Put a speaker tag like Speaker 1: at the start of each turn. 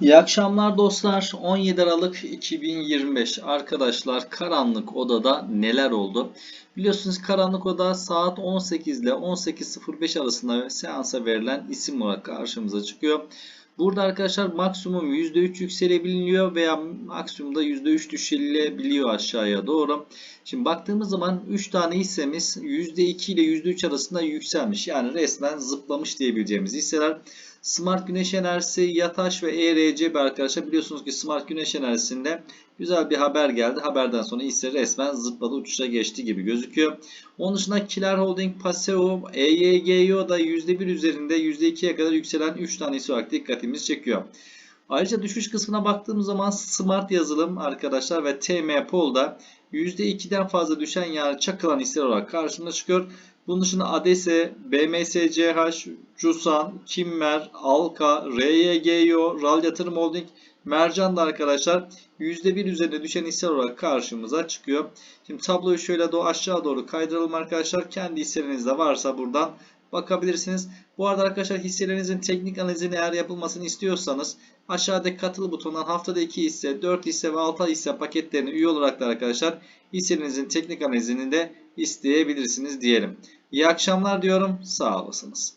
Speaker 1: İyi akşamlar dostlar. 17 Aralık 2025. Arkadaşlar karanlık odada neler oldu? Biliyorsunuz karanlık oda saat 18 ile 18.05 arasında seansa verilen isim olarak karşımıza çıkıyor. Burada arkadaşlar maksimum %3 yükselebiliyor veya maksimumda %3 düşülebiliyor aşağıya doğru. Şimdi baktığımız zaman 3 tane hissemiz %2 ile %3 arasında yükselmiş. Yani resmen zıplamış diyebileceğimiz hisseler. Smart Güneş Enerjisi, Yataş ve ERCB arkadaşlar biliyorsunuz ki Smart Güneş Enerjisi'nde güzel bir haber geldi. Haberden sonra hisse resmen zıpladı uçuşa geçti gibi gözüküyor. Onun dışında Kiler Holding, Paseo, EYGO da %1 üzerinde %2'ye kadar yükselen 3 tane hisse olarak dikkatimizi çekiyor. Ayrıca düşüş kısmına baktığımız zaman Smart yazılım arkadaşlar ve TM Pol'da %2'den fazla düşen yani çakılan hisseler olarak karşımıza çıkıyor. Bunun dışında ADESE, BMSCH, Cusan, Kimmer, Alka, RYGO, RAL Yatırım Holding, Mercan da arkadaşlar %1 üzerinde düşen hisseler olarak karşımıza çıkıyor. Şimdi tabloyu şöyle doğru aşağı doğru kaydıralım arkadaşlar. Kendi hisseleriniz de varsa buradan bakabilirsiniz. Bu arada arkadaşlar hisselerinizin teknik analizini eğer yapılmasını istiyorsanız aşağıdaki katıl butonundan haftada 2 hisse, 4 hisse ve 6 hisse paketlerini üye olarak da arkadaşlar hissenizin teknik analizini de isteyebilirsiniz diyelim. İyi akşamlar diyorum. Sağ olasınız.